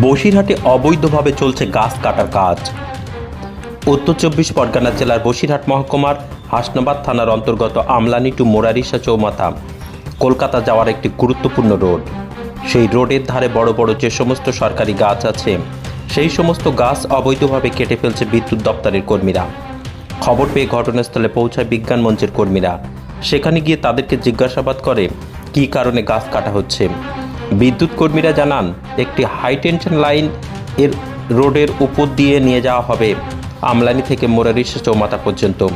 বসিরহাটে অবৈধভাবে চলছে গাছ কাটার কাজ। উত্তর চব্বিশ পরগনা জেলার বসিরহাট মহকুমার হাসনাবাদ থানার অন্তর্গত আমলানি টু মোরারিসা চৌমাথা, কলকাতা যাওয়ার একটি গুরুত্বপূর্ণ রোড। সেই রোডের ধারে বড় বড় যে সমস্ত সরকারি গাছ আছে, সেই সমস্ত গাছ অবৈধভাবে কেটে ফেলছে বিদ্যুৎ দপ্তরের কর্মীরা। খবর পেয়ে ঘটনাস্থলে পৌঁছায় বিজ্ঞান মঞ্চের কর্মীরা। সেখানে গিয়ে তাদেরকে জিজ্ঞাসাবাদ করে, কী কারণে গাছ কাটা হচ্ছে? বিদ্যুৎ কর্মীরা জানান, একটি হাই টেনশন লাইন এর রোডের উপর দিয়ে নিয়ে যাওয়া হবে। আমলানি থেকে মোরারিসা চৌমাথা পর্যন্ত,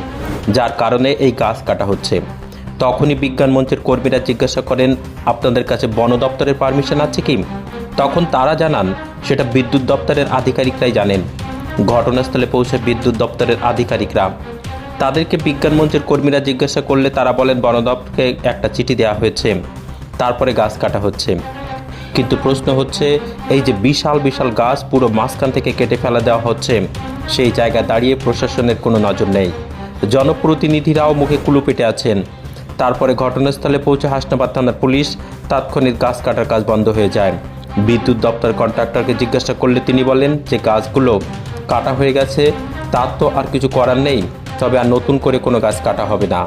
যার কারণে এই গাছ কাটা হচ্ছে। তখনই বিজ্ঞান মঞ্চের কর্মীরা জিজ্ঞাসা করেন, আপনাদের কাছে বন দপ্তরের পারমিশন আছে কি? তখন তারা জানান, সেটা বিদ্যুৎ দপ্তরের আধিকারিকরাই জানেন। ঘটনাস্থলে পৌঁছে বিদ্যুৎ দপ্তরের আধিকারিকরা। তাদেরকে বিজ্ঞান মঞ্চের কর্মীরা জিজ্ঞাসা করলে তারা বলেন, বন দপ্তরকে একটা চিঠি দেওয়া হয়েছে। তারপরে গাছ কাটা হচ্ছে। কিন্তু প্রশ্ন হচ্ছে, এই যে বিশাল বিশাল গাছ পুরো মাঝখান থেকে কেটে ফেলা দেওয়া হচ্ছে, সেই জায়গায় দাঁড়িয়ে প্রশাসনের কোনো নজর নেই। জনপ্রতিনিধিরাও মুখে কুলু পেটে আছেন। তারপরে ঘটনাস্থলে পৌঁছে হাসনাবাদ থানার পুলিশ তাৎক্ষণিক গাছ কাটার কাজ বন্ধ হয়ে যায়। বিদ্যুৎ দপ্তর কন্ট্রাক্টরকে জিজ্ঞাসা করলে তিনি বলেন যে গাছগুলো কাটা হয়ে গেছে, তার তো আর কিছু করার নেই, তবে আর নতুন করে কোনো গাছ কাটা হবে না।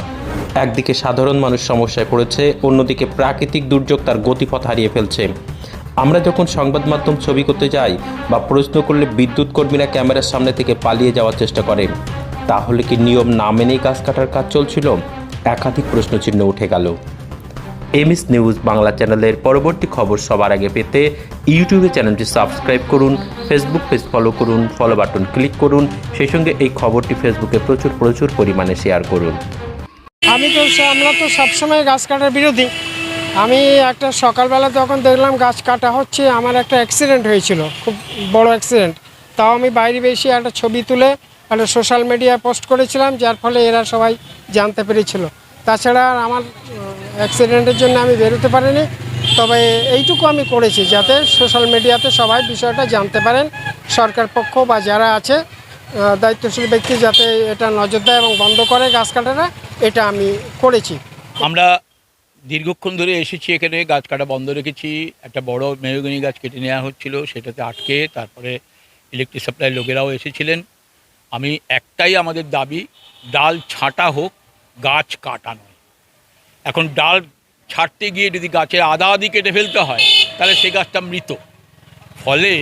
একদিকে সাধারণ মানুষ সমস্যায় পড়েছে, অন্যদিকে প্রাকৃতিক দুর্যোগ তার গতিপথ হারিয়ে ফেলছে। আমরা যখন সংবাদ মাধ্যম ছবি করতে যাই বা প্রশ্ন করলে বিদ্যুৎ কর্মীরা ক্যামেরার সামনে থেকে পালিয়ে যাওয়ার চেষ্টা করে, তাহলে কি নিয়ম না মেনেই গাছ কাটার কাজ চলছিল? একাধিক প্রশ্নচিহ্ন উঠে গেল। এমএস নিউজ বাংলা চ্যানেলের পরবর্তী খবর সবার আগে পেতে ইউটিউবে চ্যানেলটি সাবস্ক্রাইব করুন, ফেসবুক পেজ ফলো করুন ফলো বাটন ক্লিক করুন, সেই সঙ্গে এই খবরটি ফেসবুকে প্রচুর প্রচুর পরিমাণে শেয়ার করুন। আমি তো আমরা তো সবসময় গাছ কাটার বিরোধী। আমি একটা সকালবেলা যখন দেখলাম গাছ কাটা হচ্ছে, আমার একটা অ্যাক্সিডেন্ট হয়েছিল, খুব বড় অ্যাক্সিডেন্ট তাও আমি বাইরে বেশি একটা ছবি তুলে একটা সোশ্যাল মিডিয়ায় পোস্ট করেছিলাম, যার ফলে এরা সবাই জানতে পেরেছিল। তাছাড়া আমার অ্যাক্সিডেন্টের জন্য আমি বেরোতে পারিনি। তবে এইটুকু আমি করেছি, যাতে সোশ্যাল মিডিয়াতে সবাই বিষয়টা জানতে পারেন। সরকার পক্ষ বা যারা আছে দায়িত্বশীল ব্যক্তি যাতে এটা নজর দেয় এবং বন্ধ করে গাছ কাটাটা এটা আমি করেছি। আমরা দীর্ঘক্ষণ ধরে এসেছি এখানে, গাছ কাটা বন্ধ রেখেছি। একটা বড় মেহগনি গাছ কেটে নেওয়া হচ্ছিল, সেটাতে আটকে তারপরে ইলেকট্রিক সাপ্লাই লোকেরাও এসেছিলেন। আমি একটাই আমাদের দাবি, ডাল ছাঁটা হোক, গাছ কাটা নয়। এখন ডাল ছাড়তে গিয়ে যদি গাছের আধা আধি কেটে ফেলতে হয়, তাহলে সেই গাছটা মৃত। ফলে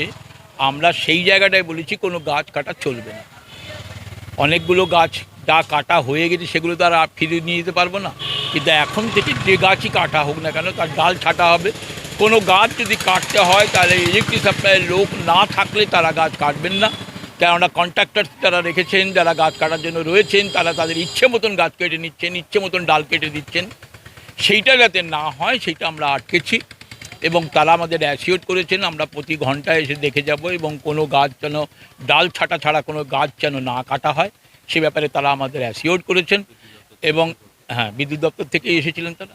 আমরা সেই জায়গাটায় বলেছি, কোনো গাছ কাটা চলবে না। অনেকগুলো গাছ যা কাটা হয়ে গেছে সেগুলো তো আর ফিরে নিয়ে যেতে পারব না। কিন্তু এখন থেকে যে গাছই কাটা হোক না কেন, তার ডাল ছাটা হবে। কোনো গাছ যদি কাটতে হয়, তাহলে ইলেকট্রিক সাপ্লাইয়ের লোক না থাকলে তারা গাছ কাটবেন না। কেননা কন্ট্রাক্টর যারা রেখেছেন, যারা গাছ কাটার জন্য রয়েছেন, তারা তাদের ইচ্ছে মতন গাছ কেটে নিচ্ছেন, ইচ্ছে মতন ডাল কেটে দিচ্ছেন। সেইটা যাতে না হয় সেটা আমরা আটকেছি। এবং তারা আমাদের অ্যাসিওর করেছেন, আমরা প্রতি ঘন্টায় এসে দেখে যাব এবং কোনো গাছ যেন, ডাল ছাটা ছাড়া কোনো গাছ যেন না কাটা হয়। সে ব্যাপারে তারা আমাদের অ্যাসিওর করেছেন এবং হ্যাঁ বিদ্যুৎ দপ্তর থেকেই এসেছিলেন তারা।